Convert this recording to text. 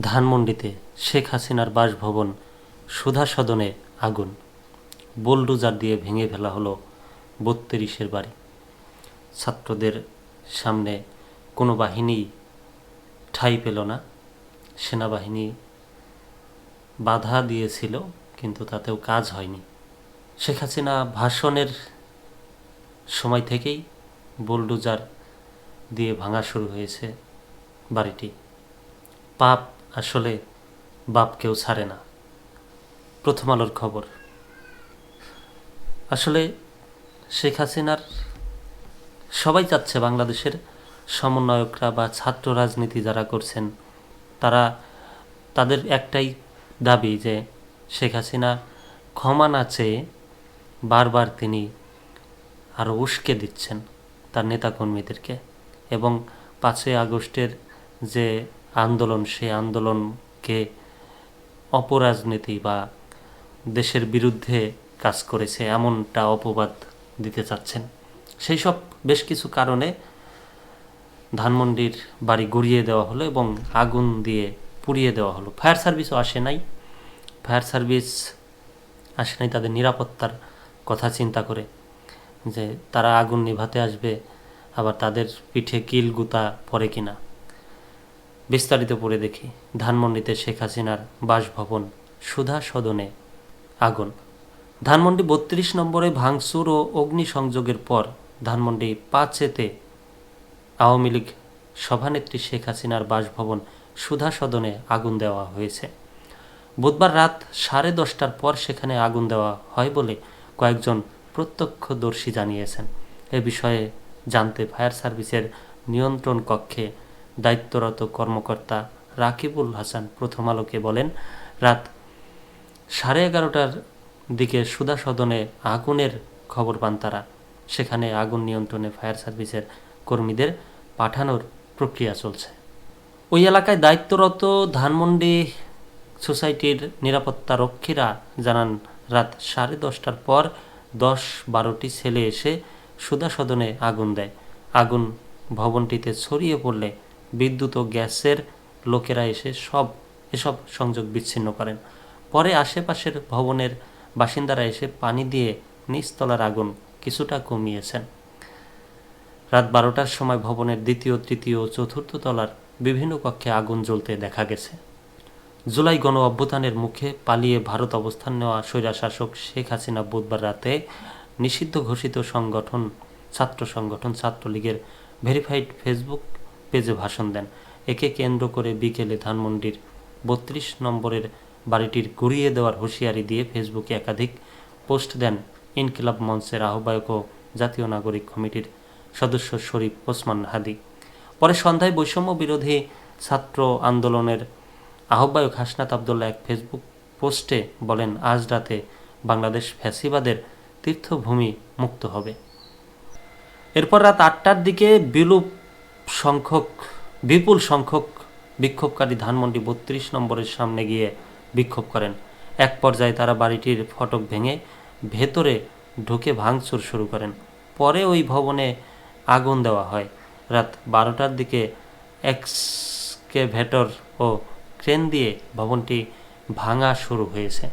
ধানমন্ডিতে শেখ হাসিনার বাসভবন সুধা সদনে আগুন। বোলডুজার দিয়ে ভেঙে ফেলা হলো বত্রিশের বাড়ি। ছাত্রদের সামনে কোনো বাহিনী ঠাঁই পেল না। সেনাবাহিনী বাধা দিয়েছিল, কিন্তু তাতেও কাজ হয়নি। শেখ হাসিনা ভাষণের সময় থেকেই বোলডুজার দিয়ে ভাঙা শুরু হয়েছে বাড়িটি। পাপ আসলে বাপ কেউ ছাড়ে না। প্রথম আলোর খবর। আসলে শেখ হাসিনার সবাই চাচ্ছে বাংলাদেশের সমন্বয়করা বা ছাত্র রাজনীতি যারা করছেন, তারা তাদের একটাই দাবি যে শেখ হাসিনা ক্ষমা না চেয়ে বারবার তিনি আরও উস্কে দিচ্ছেন তার নেতাকর্মীদেরকে। এবং পাঁচই আগস্টের যে আন্দোলন, সেই আন্দোলনকে অপরাজনীতি বা দেশের বিরুদ্ধে কাজ করেছে, এমনটা অপবাদ দিতে চাচ্ছেন। সেই সব বেশ কিছু কারণে ধানমন্ডির বাড়ি গড়িয়ে দেওয়া হলো এবং আগুন দিয়ে পুড়িয়ে দেওয়া হলো। ফায়ার সার্ভিসও আসে নাই। ফায়ার সার্ভিস আসে নাই তাদের নিরাপত্তার কথা চিন্তা করে যে তারা আগুন নিভাতে আসবে, আবার তাদের পিঠে কিল গুতা পড়ে কিনা। বিস্তারিত পড়ে দেখি ধানমন্ডিতে শেখ হাসিনার বাসভবন সুধা সদনে আগুন। ধানমন্ডি বত্রিশ নম্বরে ভাঙচুর ও অগ্নিসংযোগের পর ধানমন্ডি পাঁচেতে আওয়ামী লীগ সভানেত্রী শেখ হাসিনার বাসভবন সুধা সদনে আগুন দেওয়া হয়েছে। বুধবার রাত সাড়ে দশটার পর সেখানে আগুন দেওয়া হয় বলে কয়েকজন প্রত্যক্ষদর্শী জানিয়েছেন। এ বিষয়ে জানতে ফায়ার সার্ভিসের নিয়ন্ত্রণ কক্ষে দায়িত্বরত কর্মকর্তা রাকিবুল হাসান প্রথম আলোকে বলেন, রাত সাড়ে এগারোটার দিকে সুধা সদনে আগুনের খবর পান তারা। সেখানে আগুন নিয়ন্ত্রণে ফায়ার সার্ভিসের কর্মীদের পাঠানোর প্রক্রিয়া চলছে। ওই এলাকায় দায়িত্বরত ধানমন্ডি সোসাইটির নিরাপত্তা রক্ষীরা জানান, রাত সাড়ে দশটার পর দশ বারোটি ছেলে এসে সুধা সদনে আগুন দেয়। আগুন ভবনটিতে ছড়িয়ে পড়লে বিদ্যুৎ ও গ্যাসের লোকেরা এসে সব এসব সংযোগ বিচ্ছিন্ন করেন। পরে আশেপাশের ভবনের বাসিন্দারা এসে পানি দিয়ে নিচতলার আগুন কিছুটা কমিয়েছেন। রাত বারোটার সময় ভবনের দ্বিতীয়, তৃতীয় ও চতুর্থ তলার বিভিন্ন কক্ষে আগুন জ্বলতে দেখা গেছে। জুলাই গণ অভ্যুত্থানের মুখে পালিয়ে ভারত অবস্থান নেওয়া স্বৈরাশাসক শেখ হাসিনা বুধবার রাতে নিষিদ্ধ ঘোষিত সংগঠন, ছাত্র সংগঠন ছাত্রলীগের ভেরিফাইড ফেসবুক পেজে ভাষণ দেন। একে কেন্দ্র করে বিকেলে ধানমন্ডির বত্রিশ নম্বরের বাড়িটির গুড়িয়ে দেওয়ার হুঁশিয়ারি দিয়ে ফেসবুকে একাধিক পোস্ট দেন ইনকিলাব মঞ্চের আহ্বায়ক ও জাতীয় নাগরিক কমিটির সদস্য শরীফ ওসমান হাদি। পরে সন্ধ্যায় বৈষম্য বিরোধী ছাত্র আন্দোলনের আহ্বায়ক হাসনাত আবদুল্লাহ এক ফেসবুক পোস্টে বলেন, আজ রাতে বাংলাদেশ ফ্যাসিবাদের তীর্থভূমি মুক্ত হবে। এরপর রাত আটটার দিকে বিলুপ সংখ্যক, বিপুল সংখ্যক বিক্ষোভকারী ধানমন্ডি বত্রিশ নম্বরের সামনে গিয়ে বিক্ষোভ করেন। এক পর্যায়ে তারা বাড়িটির ফটক ভেঙে ভেতরে ঢুকে ভাঙচুর শুরু করেন। পরে ওই ভবনে আগুন দেওয়া হয়। রাত বারোটার দিকে এক্সকেভেটর ও ক্রেন দিয়ে ভবনটি ভাঙা শুরু হয়েছে।